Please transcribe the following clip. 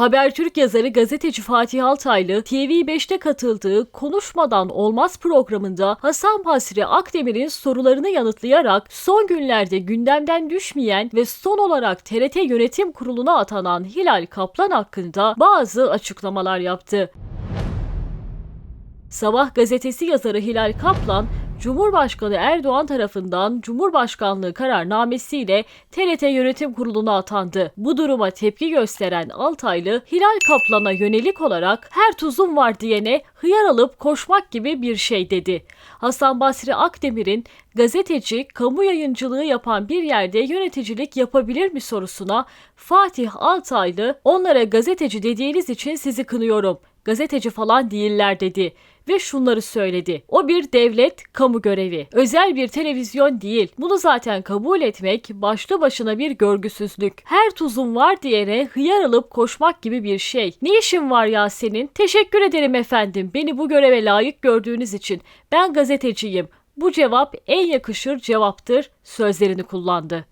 Habertürk yazarı gazeteci Fatih Altaylı TV5'te katıldığı Konuşmadan Olmaz programında Hasan Basri Akdemir'in sorularını yanıtlayarak son günlerde gündemden düşmeyen ve son olarak TRT Yönetim Kurulu'na atanan Hilal Kaplan hakkında bazı açıklamalar yaptı. Sabah gazetesi yazarı Hilal Kaplan, Cumhurbaşkanı Erdoğan tarafından Cumhurbaşkanlığı kararnamesiyle TRT Yönetim Kurulu'na atandı. Bu duruma tepki gösteren Altaylı, Hilal Kaplan'a yönelik olarak her tuzum var diyene hıyar alıp koşmak gibi bir şey dedi. Hasan Basri Akdemir'in gazeteci, kamu yayıncılığı yapan bir yerde yöneticilik yapabilir mi sorusuna Fatih Altaylı, onlara gazeteci dediğiniz için sizi kınıyorum gazeteci falan değiller dedi ve şunları söyledi. O bir devlet kamu görevi. Özel bir televizyon değil. Bunu zaten kabul etmek başlı başına bir görgüsüzlük. Her tuzun var diyene hıyar alıp koşmak gibi bir şey. Ne işin var ya senin? Teşekkür ederim efendim. Beni bu göreve layık gördüğünüz için. Ben gazeteciyim. Bu cevap en yakışır cevaptır sözlerini kullandı.